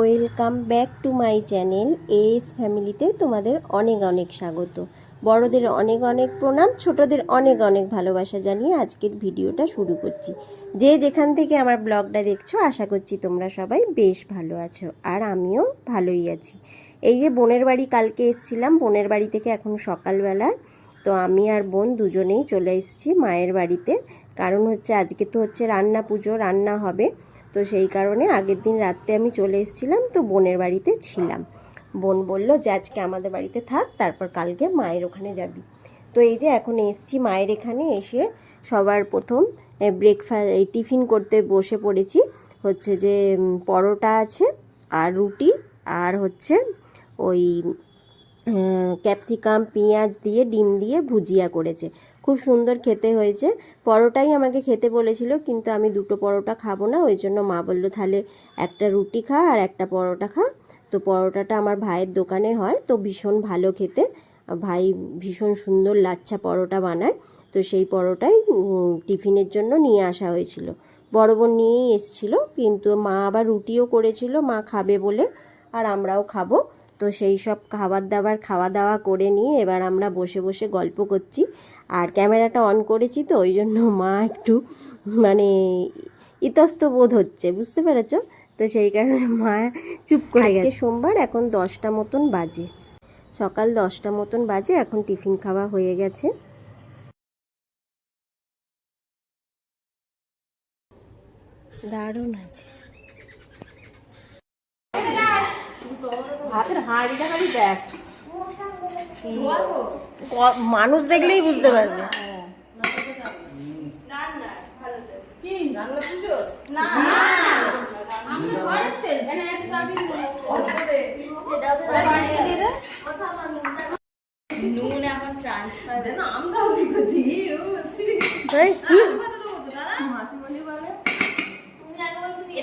Welcome back to my channel S ফ্যামিলিতে তোমাদের অনেক অনেক স্বাগত। বড়দের অনেক অনেক প্রণাম, ছোটদের অনেক অনেক ভালোবাসা জানিয়ে আজকের ভিডিওটা শুরু করছি। যে যেখান থেকে আমার ব্লগটা দেখছ, আশা করছি তোমরা সবাই বেশ ভালো আছো আর আমিও ভালোই আছি। এই যে বোনের বাড়ি কালকে এসছিলাম, বোনের বাড়ি থেকে এখন সকালবেলা। তো আমি আর বোন দুজনেই চলে এসেছি মায়ের বাড়িতে। কারণ হচ্ছে আজকে তো হচ্ছে রান্না পুজো, রান্না হবে। তো সেই কারণে আগের দিন রাত্রে আমি চলে এসেছিলাম, তো বোনের বাড়িতে ছিলাম। বোন বলল, যে আজকে আমাদের বাড়িতে থাক, তারপর কালকে মায়ের ওখানে যাবি। তো এই যে এখন এসছি মায়ের এখানে এসে সবার প্রথম ব্রেকফাস্ট টিফিন করতে বসে পড়েছি। হচ্ছে যে পরোটা আছে, আর রুটি, আর হচ্ছে ওই ক্যাপসিকাম, পেঁয়াজ দিয়ে, ডিম দিয়ে ভুজিয়া করেছে। খুব সুন্দর খেতে হয়েছে। পরোটাই আমাকে খেতে বলেছিল, কিন্তু আমি দুটো পরোটা খাব না, ওই জন্য মা বলল, তাহলে একটা রুটি খা আর একটা পরোটা খা। তো পরোটাটা আমার ভাইয়ের দোকানে হয়, তো ভীষণ ভালো খেতে। ভাই ভীষণ সুন্দর লাচ্ছা পরোটা বানায়, তো সেই পরোটাই টিফিনের জন্য নিয়ে আসা হয়েছিল। বড় বোন নিয়েই এসেছিল, কিন্তু মা আবার রুটিও করেছিল, মা খাবে বলে, আর আমরাও খাব। তো সেই সব খাবার দাবার খাওয়া দাওয়া করে নিয়ে এবার আমরা বসে বসে গল্প করছি। আর ক্যামেরাটা অন করেছি তো ওই জন্য মা একটু মানে ইতস্ত বোধ হচ্ছে বুঝতে পেরেছ? তো সেই কারণে মা চুপ করে আজকে সোমবার এখন দশটা মতন বাজে। সকাল দশটা মতন বাজে এখন টিফিন খাওয়া হয়ে গেছে। দারুণ আছে হাতের হাঁড়িটা খালি দেখ। মানুষ দেখলেই বুঝতে পারবে।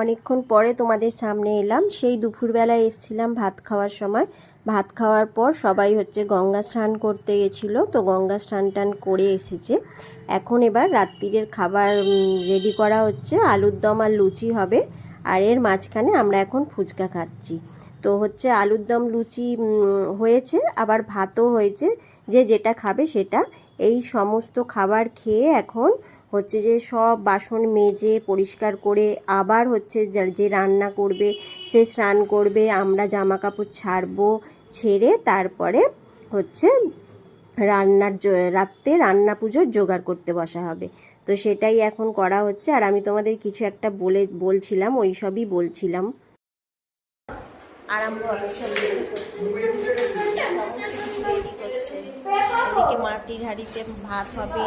অনেকক্ষণ পরে তোমাদের সামনে এলাম। সেই দুপুরবেলায় এসেছিলাম ভাত খাওয়ার সময়। ভাত খাওয়ার পর সবাই হচ্ছে গঙ্গা স্নান করতে গেছিল, তো গঙ্গা স্নান টান করে এসেছে। এখন এবার রাত্রিরের খাবার রেডি করা হচ্ছে। আলুর দম আর লুচি হবে, আর এর মাঝখানে আমরা এখন ফুচকা খাচ্ছি। তো হচ্ছে আলুর দম, লুচি হয়েছে, আবার ভাতও হয়েছে। যে যেটা খাবে সেটা। এই সমস্ত খাবার খেয়ে এখন হচ্ছে যে সব বাসন মেজে পরিষ্কার করে আবার হচ্ছে যে রান্না করবে সে স্নান করবে, আমরা জামা কাপড় ছাড়বো, ছেড়ে তারপরে হচ্ছে রান্নার রাত্রে রান্না পুজোর জোগাড় করতে বসা হবে। তো সেটাই এখন করা হচ্ছে। আর আমি তোমাদের কিছু একটা বলে, বলছিলাম, ওই সবই বলছিলাম। এদিকে মাটির হাঁড়িতে ভাত হবে।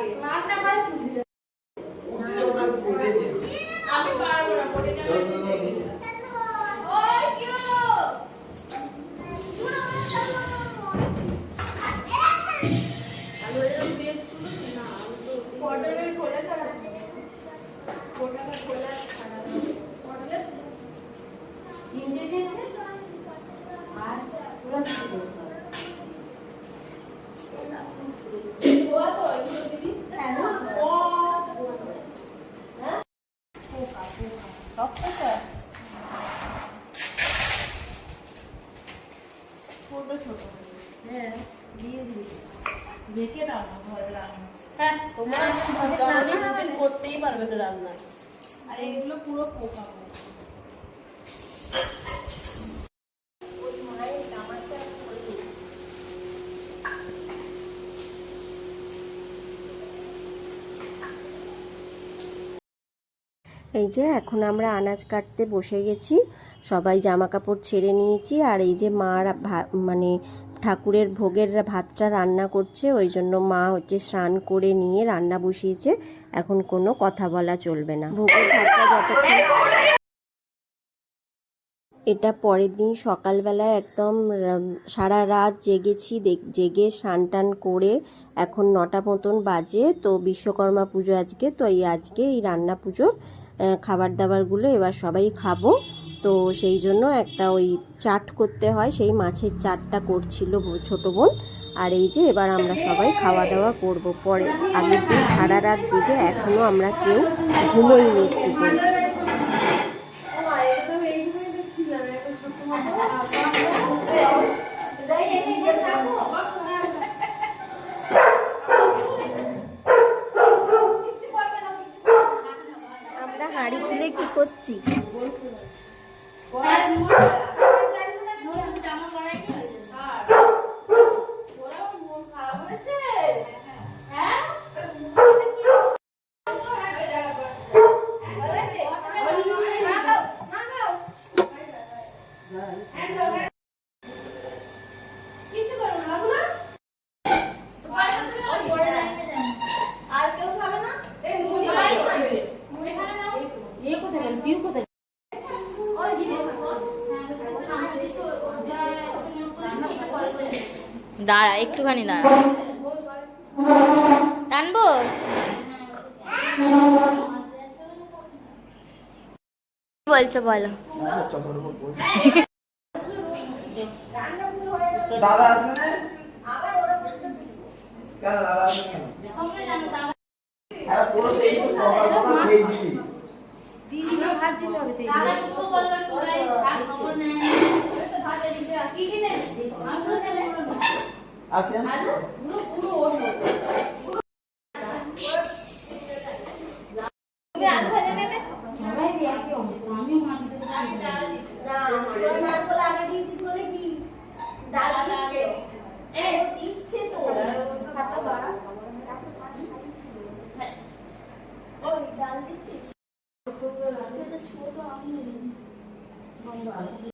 হ্যাঁ, তোমরা জননী দুদিন করতেই পারবে না রান্না। আর এগুলো পুরো পোকা। এই যে এখন আমরা আনাজ কাটতে বসে গেছি। সবাই জামা কাপড় ছেড়ে নিয়েছি আর এই যে মা রা- ভা- মানে ঠাকুরের ভোগের ভাতটা রান্না করছে, ওই জন্য মা হচ্ছে স্নান করে নিয়ে রান্না বসিয়েছে। এখন কোনো কথা বলা চলবে না। ভোগের ভাতটা যতক্ষণ এটা পরের দিন সকালবেলা একদম সারা রাত জেগেছি জেগে স্নান টান করে এখন নটা মতন বাজে। তো বিশ্বকর্মা পুজো আজকে, তো এই আজকে এই রান্না পুজো খাবার দাবারগুলো এবার সবাই খাব। তো সেই জন্য একটা ওই চাট করতে হয়, সেই মাছের চাটটা করছিল ছোট বোন। আর এই যে এবার আমরা সবাই খাওয়া দাওয়া করব পরে। আগের দিন সারা রাত জেগে এখনও আমরা কেউ ঘুমোইনি একটু করে আমরা হাঁড়ি খুলে কি করছি আর কেউ খাবে না দাঁড়া একটুখানি দাঁড়া। টানবো? বলছো বলো? দাদা? কেন দাদা আসবে কেন? আরে পুরো